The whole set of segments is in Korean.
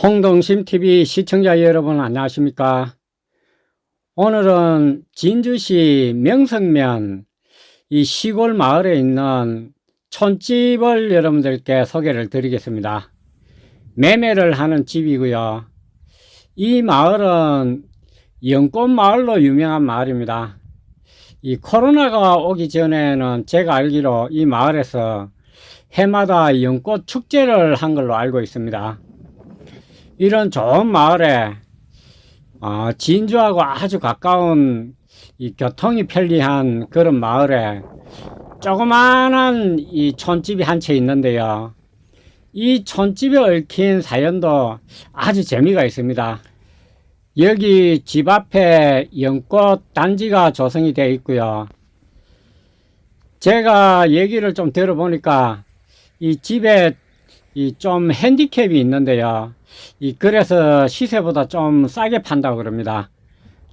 홍동심TV 시청자 여러분 안녕하십니까? 오늘은 진주시 명성면 이 시골 마을에 있는 촌집을 여러분들께 소개를 드리겠습니다. 매매를 하는 집이고요. 이 마을은 연꽃 마을로 유명한 마을입니다. 이 코로나가 오기 전에는 제가 알기로 이 마을에서 해마다 연꽃 축제를 한 걸로 알고 있습니다. 이런 좋은 마을에 어, 진주하고 아주 가까운 이 교통이 편리한 그런 마을에 조그마한 이 촌집이 한 채 있는데요. 이 촌집에 얽힌 사연도 아주 재미가 있습니다. 여기 집 앞에 연꽃 단지가 조성이 되어 있고요. 제가 얘기를 좀 들어보니까 이 집에 이 좀 핸디캡이 있는데요. 이 그래서 시세보다 좀 싸게 판다고 그럽니다.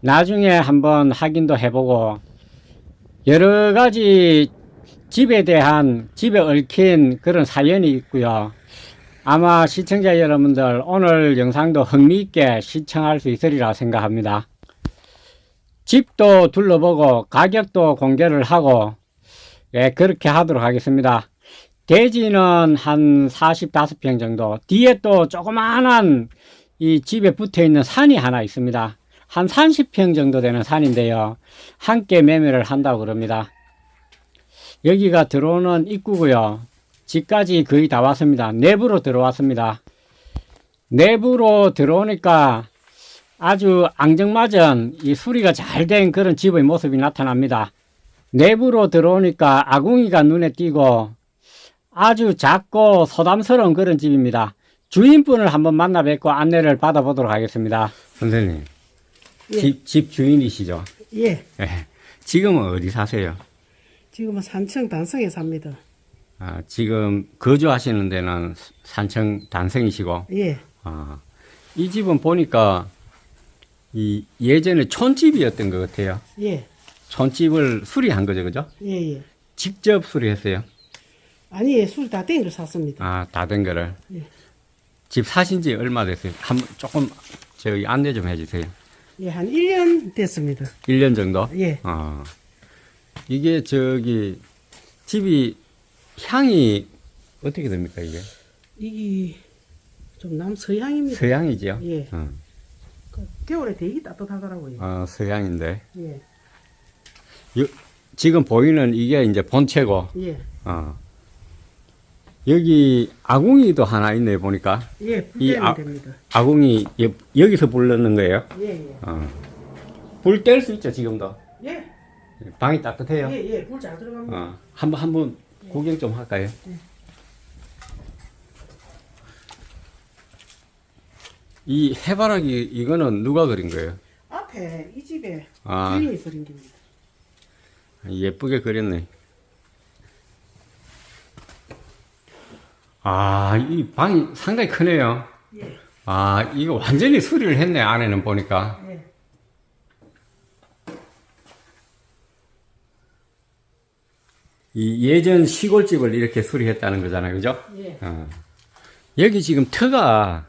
나중에 한번 확인도 해보고 여러 가지 집에 대한 집에 얽힌 그런 사연이 있고요. 아마 시청자 여러분들 오늘 영상도 흥미있게 시청할 수 있으리라 생각합니다. 집도 둘러보고 가격도 공개를 하고 예, 그렇게 하도록 하겠습니다. 대지는 한 45평 정도. 뒤에 또 조그마한 이 집에 붙어 있는 산이 하나 있습니다. 한 30평 정도 되는 산인데요. 함께 매매를 한다고 그럽니다. 여기가 들어오는 입구고요. 집까지 거의 다 왔습니다. 내부로 들어왔습니다. 내부로 들어오니까 아주 앙증맞은 이 수리가 잘 된 그런 집의 모습이 나타납니다. 내부로 들어오니까 아궁이가 눈에 띄고 아주 작고 소담스러운 그런 집입니다. 주인분을 한번 만나 뵙고 안내를 받아보도록 하겠습니다. 선생님, 예. 집, 집 주인이시죠? 예, 예. 지금은 어디 사세요? 지금은 산청 단성에 삽니다. 아, 지금 거주하시는 데는 산청 단성이시고, 예, 아, 이 집은 보니까 이 예전에 촌집이었던 것 같아요. 예, 촌집을 수리한 거죠, 그죠? 예, 예. 직접 수리했어요. 아니, 예, 술다 땡겨 를 샀습니다. 아, 다 된 거를. 예. 집 사신 지 얼마 됐어요? 한, 조금, 저기 안내 좀 해주세요. 예, 한 1년 됐습니다. 1년 정도? 예, 어. 이게 저기, 집이 향이 어떻게 됩니까, 이게? 이게 좀 남서향입니다. 서양이지요? 예. 어, 그 겨울에 되게 따뜻하더라고요. 어, 서양인데. 예, 요- 지금 보이는 이게 이제 본체고, 예, 어. 여기 아궁이도 하나 있네, 보니까. 예, 이 불때면 아- 됩니다. 아궁이 여, 여기서 불렀는 거예요? 예, 예, 어. 불뗄 수 있죠, 지금도. 예, 방이 따뜻해요. 예, 예, 불 잘 들어갑니다. 어. 한번, 한번 구경 좀 할까요? 이 해바라기, 이거는 누가 그린 거예요? 앞에 이 집에 아. 주인이 그린 겁니다. 예쁘게 그렸네. 아, 이 방이 상당히 크네요. 예, 아, 이거 완전히 수리를 했네, 안에는 보니까. 예, 이 예전 시골집을 이렇게 수리했다는 거잖아요, 그죠? 예, 어. 여기 지금 터가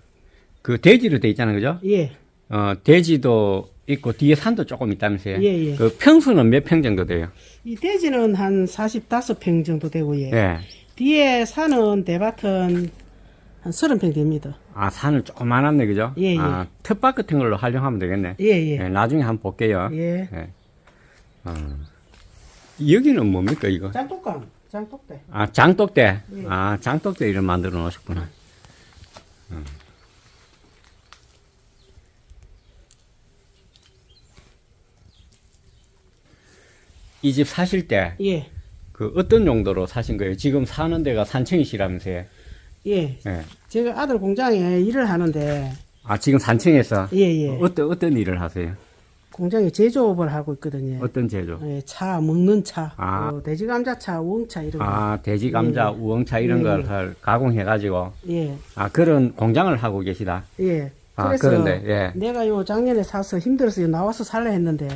그 대지로 돼 있잖아요, 그죠? 예, 어, 대지도 있고 뒤에 산도 조금 있다면서요? 예, 예. 그 평수는 몇 평 정도 돼요? 이 대지는 한 45평 정도 되고, 예. 예. 뒤에 사는 대밭은 한 30평 됩니다. 아, 산을 조그만하네, 그죠? 예, 예. 아, 텃밭 같은 걸로 활용하면 되겠네. 예, 예. 예, 나중에 한번 볼게요. 예. 예. 어. 여기는 뭡니까, 이거? 짱똑감, 짱똑대. 아, 장독대. 예. 아, 장독대 이런 만들어 놓으셨구나. 음. 이집 사실 때, 예, 그 어떤 용도로 사신 거예요? 지금 사는 데가 산청이시라면서요? 예. 예. 제가 아들 공장에 일을 하는데, 아, 지금 산청에서? 예, 예. 어떤, 어떤 일을 하세요? 공장에 제조업을 하고 있거든요. 어떤 제조? 예, 차, 먹는 차, 아. 어, 돼지 감자차, 우엉차 이런 거. 아, 돼지 감자, 예. 우엉차 이런 예, 걸 예. 할- 가공해가지고, 예, 아, 그런 공장을 하고 계시다. 예. 아, 그래서 그런데, 예. 내가 요 작년에 사서 힘들어서 요 나와서 살라 했는데,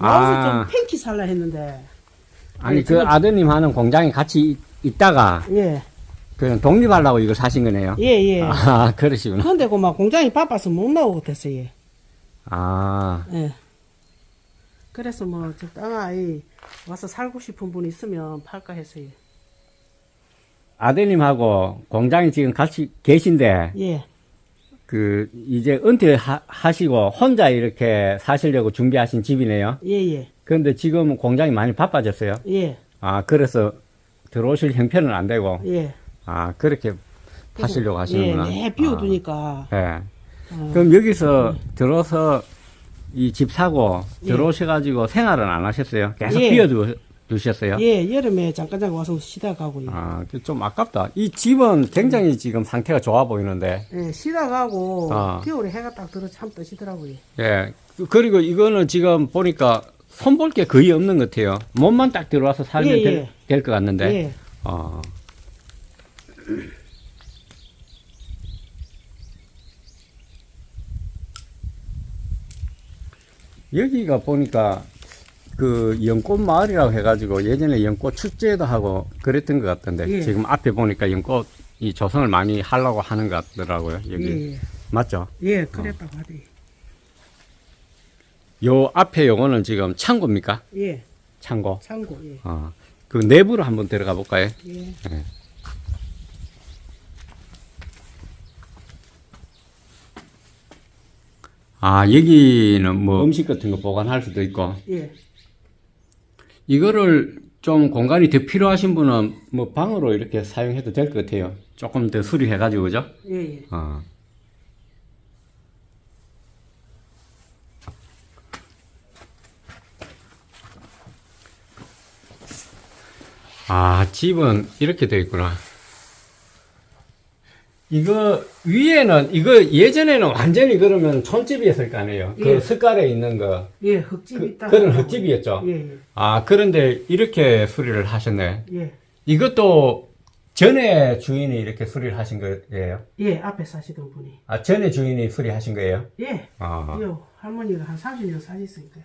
아. 나와서 좀 팬키 살라 했는데, 아니, 예, 그 지금- 아드님 하는 공장에 같이 있- 있다가, 예, 그냥 독립하려고 이걸 사신 거네요. 예, 예. 아, 그러시구나. 근데 그막 공장이 바빠서 못 나오고 됐어요. 아, 예. 그래서 뭐 적당히 와서 살고 싶은 분 있으면 팔까 했어요. 아드님하고 공장에 지금 같이 계신데, 예. 그, 이제 은퇴하시고 혼자 이렇게 사시려고 준비하신 집이네요. 예, 예. 그런데 지금 공장이 많이 바빠졌어요. 예. 아, 그래서 들어오실 형편은 안 되고, 예. 아, 그렇게 하시려고 하시는구나. 예, 매 비워두니까. 아, 예. 어, 그럼 여기서 들어서 이 집 사고 예. 들어오셔가지고 생활은 안 하셨어요? 계속 예. 비워두셨어요? 예, 여름에 잠깐 잠깐 와서 쉬다 가고요. 아, 그좀 아깝다. 이 집은 굉장히 지금 상태가 좋아 보이는데, 예, 쉬다 가고 아. 겨울에 해가 딱 들어 참 뜨시더라고요. 예. 그- 그리고 이거는 지금 보니까 손볼 게 거의 없는 것 같아요. 몸만 딱 들어와서 살면 예, 될 것 같는데. 예. 어. 여기가 보니까 그 연꽃 마을이라고 해가지고 예전에 연꽃 축제도 하고 그랬던 것 같던데 예. 지금 앞에 보니까 연꽃 이 조성을 많이 하려고 하는 것 같더라고요 여기 예, 예. 맞죠? 예, 그랬다고 하대. 요 앞에 요거는 지금 창고입니까? 예, 창고. 참고, 예. 어. 그 내부로 한번 들어가 볼까요? 예. 아, 여기는 뭐 음식 같은 거 보관할 수도 있고. 예. 이거를 좀 공간이 더 필요하신 분은 뭐 방으로 이렇게 사용해도 될 것 같아요. 조금 더 수리해가지고, 그죠? 예, 예. 어. 아, 집은 이렇게 되어 있구나. 이거 위에는 이거 예전에는 완전히 그러면 촌집이었을 거 아니에요. 그 예. 습가래 있는 거 예, 흙집 그, 있다. 그런. 흙집이었죠. 예, 예. 아 그런데 이렇게 수리를 하셨네. 예. 이것도 전에 주인이 이렇게 수리를 하신 거예요? 예, 앞에 사시던 분이. 아 전에 주인이 수리하신 거예요? 예. 아, 요 할머니가 한 30년 사셨으니까.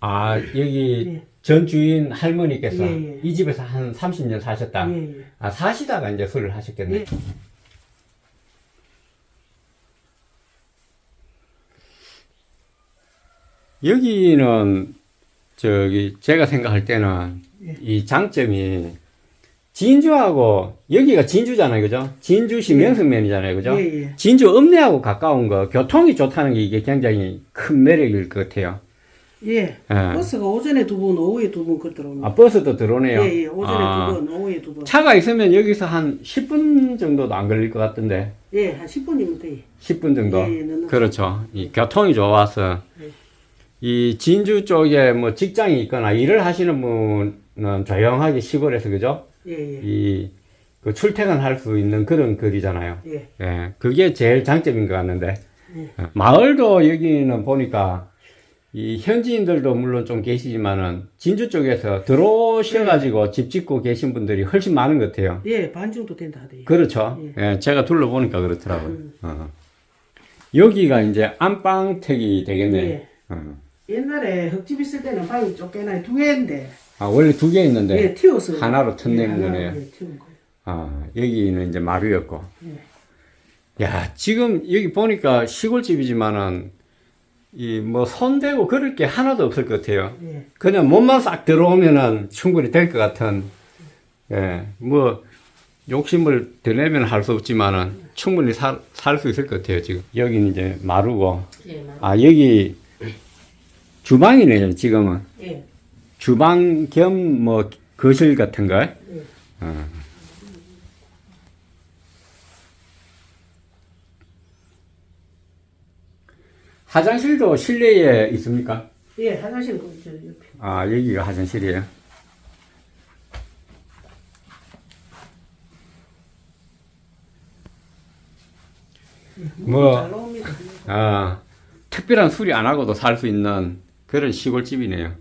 아 여기 예. 전 주인 할머니께서 예, 예. 이 집에서 한 30년 사셨다. 예, 예. 아 사시다가 이제 수리를 하셨겠네. 예. 여기는 저기 제가 생각할 때는 예. 이 장점이 진주하고 여기가 진주잖아요, 그죠? 진주시 명성면이잖아요, 그죠? 예, 예. 진주 읍내하고 가까운 거 교통이 좋다는 게 이게 굉장히 큰 매력일 것 같아요. 예. 예. 버스가 오전에 두 분, 오후에 두분 그들어옵니다. 아 버스도 들어오네요. 예, 예. 오전에 아, 두 분, 오후에 두 분. 차가 있으면 여기서 한 10분 정도도 안 걸릴 것 같던데. 예, 한 10분이면 돼. 10분 정도. 예, 예, 그렇죠. 이 교통이 좋아서 예. 이 진주 쪽에 뭐 직장이 있거나 일을 하시는 분은 조용하게 시골에서 그죠? 예, 예. 이 그 출퇴근할 수 있는 그런 거리잖아요. 예. 예, 그게 제일 장점인 것 같는데 예. 어, 마을도 여기는 보니까 이 현지인들도 물론 좀 계시지만은 진주 쪽에서 들어오셔 가지고 집 짓고 계신 분들이 훨씬 많은 것 같아요. 예, 반 정도 된다 하대요. 그렇죠. 예, 제가 둘러보니까 그렇더라고요. 어. 여기가 이제 안방택이 되겠네. 예. 어. 옛날에 흙집 있을 때는 방이 쫓겨나 두 개인데 아, 원래 두 개 있는데, 예, 튀어서 하나로 튼낸 하나로, 거네요. 예, 튀운 거예요. 아, 여기는 이제 마루였고. 예. 야, 지금 여기 보니까 시골집이지만은, 이 뭐 손대고 그럴 게 하나도 없을 것 같아요. 예. 그냥 몸만 싹 들어오면은 충분히 될 것 같은, 예, 뭐, 욕심을 더 내면 할 수 없지만은 충분히 살 수 있을 것 같아요, 지금. 여기는 이제 마루고. 예, 맞- 아, 여기 주방이네요, 지금은. 예. 주방 겸 뭐 거실 같은 거. 예. 어. 화장실도 실내에 있습니까? 예, 화장실 그 저, 옆에. 아, 여기가 화장실이에요. 뭐, 잘 나옵니다. 아, 특별한 수리 안 하고도 살 수 있는 그런 시골집이네요.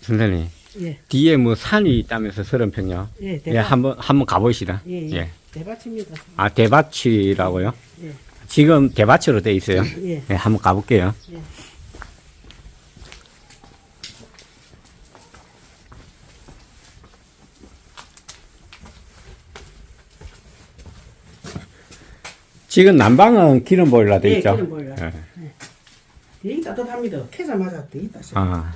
선생님, 예. 뒤에 뭐 산이 있다면서 서른 평요? 예, 예, 대박. 한번, 한번 가보시다. 예, 예. 예. 대밭입니다. 아, 대밭이라고요? 예. 지금 대밭으로 돼 있어요. 예. 네, 한번 가볼게요. 예. 지금 난방은 기름 보일러 돼 예, 있죠? 기름 보일러. 예. 되게 따뜻합니다. 캐자마자 되게 따뜻. 아.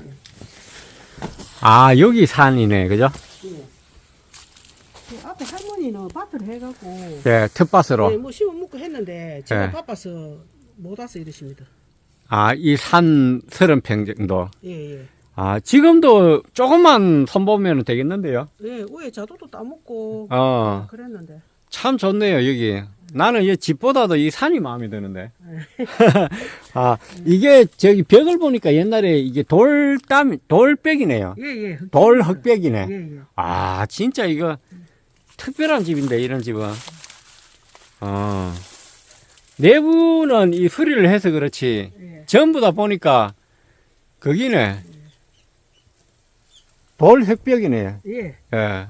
아, 여기 산이네, 그죠? 예. 그 앞에 할머니는 밭을 해갖고 예, 텃밭으로. 예, 뭐 심어 먹고 했는데 제가 예. 바빠서 못 와서 이러십니다. 아, 이 산 서른 평 정도. 예, 예. 아, 지금도 조금만 손보면 되겠는데요? 예, 위에 자두도 따먹고 어, 그랬는데. 참 좋네요, 여기. 나는 이 집보다도 이 산이 마음에 드는데. 아, 이게 저기 벽을 보니까 옛날에 이게 돌담, 돌백이네요. 예, 예. 돌 흑백이네. 예, 예. 아, 진짜 이거 특별한 집인데, 이런 집은. 어. 내부는 이 수리를 해서 그렇지. 예. 전부 다 보니까 거기네. 돌 흑벽이네. 예. 예.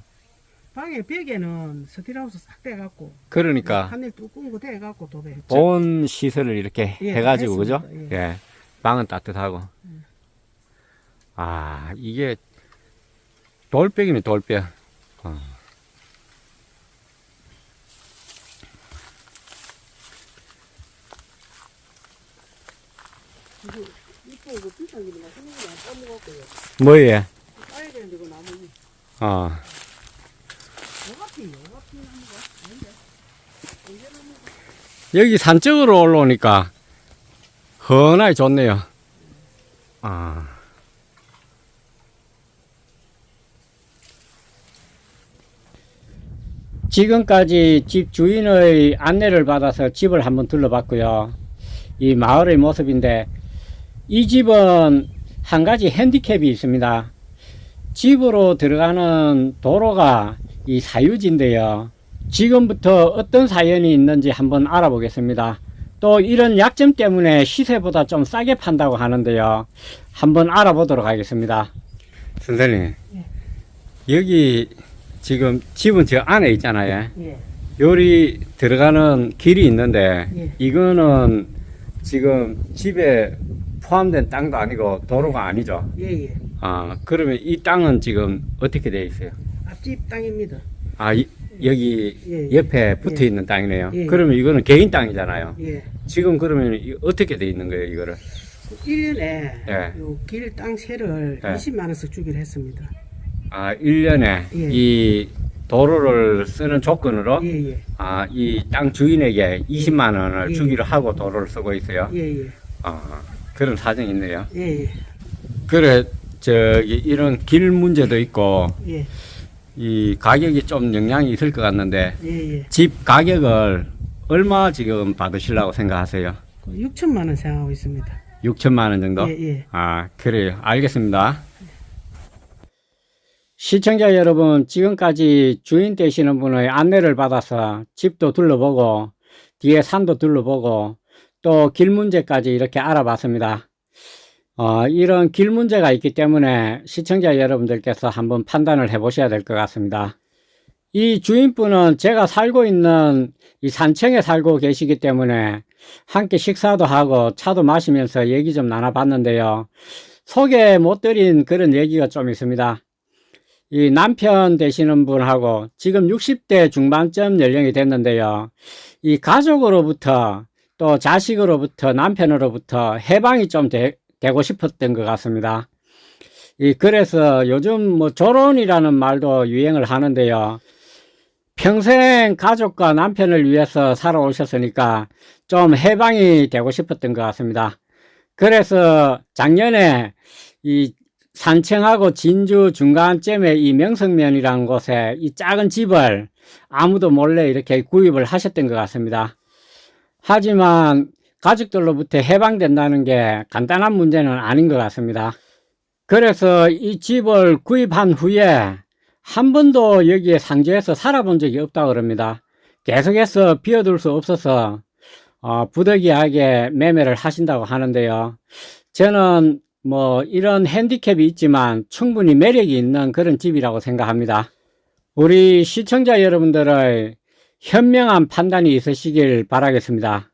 방에 벽에는 스틸하우스 싹 떼갖고 그러니까 하늘 뚜껑 거 떼갖고 도배. 온 시설을 이렇게 예, 해가지고 그죠? 했습니다. 예. 방은 따뜻하고. 아 이게 돌벽이네 돌벽. 어. 뭐예? 어. 요가피 요가피 나무가 아닌데. 언제 나무? 여기 산 쪽으로 올라오니까 헌하게 좋네요. 아. 지금까지 집 주인의 안내를 받아서 집을 한번 둘러봤고요. 이 마을의 모습인데 이 집은 한 가지 핸디캡이 있습니다. 집으로 들어가는 도로가 이 사유지인데요. 지금부터 어떤 사연이 있는지 한번 알아보겠습니다. 또 이런 약점 때문에 시세보다 좀 싸게 판다고 하는데요. 한번 알아보도록 하겠습니다. 선생님, 예. 여기 지금 집은 저 안에 있잖아요. 예. 요리 들어가는 길이 있는데 예. 이거는 지금 집에 포함된 땅도 아니고 도로가 아니죠. 예, 예. 아, 그러면 이 땅은 지금 어떻게 되어 있어요? 앞집 땅입니다. 아, 이- 여기 예, 예. 옆에 붙어 있는 땅이네요. 예, 예. 그러면 이거는 개인 땅이잖아요. 예. 지금 그러면 이- 어떻게 되어 있는 거예요, 이거를? 1년에 예. 요길 땅 세를 예. 20만 원씩 주기로 했습니다. 아, 1년에 예. 이 도로를 쓰는 조건으로 예, 예. 아, 이 땅 주인에게 20만 원을 예. 주기로 하고 도로를 쓰고 있어요. 예, 예. 아, 그런 사정이 있네요. 예, 예. 그래, 저기 이런 길 문제도 있고 예. 이 가격이 좀 영향이 있을 것 같는데 예, 예. 집 가격을 얼마 지금 받으시려고 생각하세요? 그 6천만 원 생각하고 있습니다. 6천만 원 정도? 예, 예. 아, 그래요. 알겠습니다. 시청자 여러분, 지금까지 주인 되시는 분의 안내를 받아서 집도 둘러보고, 뒤에 산도 둘러보고, 또 길 문제까지 이렇게 알아봤습니다. 어, 이런 길 문제가 있기 때문에 시청자 여러분들께서 한번 판단을 해 보셔야 될 것 같습니다. 이 주인분은 제가 살고 있는 이 산청에 살고 계시기 때문에 함께 식사도 하고 차도 마시면서 얘기 좀 나눠봤는데요. 소개 못 드린 그런 얘기가 좀 있습니다. 이 남편 되시는 분하고 지금 60대 중반쯤 연령이 됐는데요. 이 가족으로부터 또 자식으로부터 남편으로부터 해방이 좀 되, 되고 싶었던 것 같습니다. 이 그래서 요즘 뭐 결혼이라는 말도 유행을 하는데요. 평생 가족과 남편을 위해서 살아오셨으니까 좀 해방이 되고 싶었던 것 같습니다. 그래서 작년에 이 산청하고 진주 중간쯤에 이 명성면이라는 곳에 이 작은 집을 아무도 몰래 이렇게 구입을 하셨던 것 같습니다. 하지만 가족들로부터 해방된다는 게 간단한 문제는 아닌 것 같습니다. 그래서 이 집을 구입한 후에 한 번도 여기에 상주해서 살아본 적이 없다고 그럽니다. 계속해서 비워둘 수 없어서 어, 부득이하게 매매를 하신다고 하는데요. 저는 뭐 이런 핸디캡이 있지만 충분히 매력이 있는 그런 집이라고 생각합니다. 우리 시청자 여러분들의 현명한 판단이 있으시길 바라겠습니다.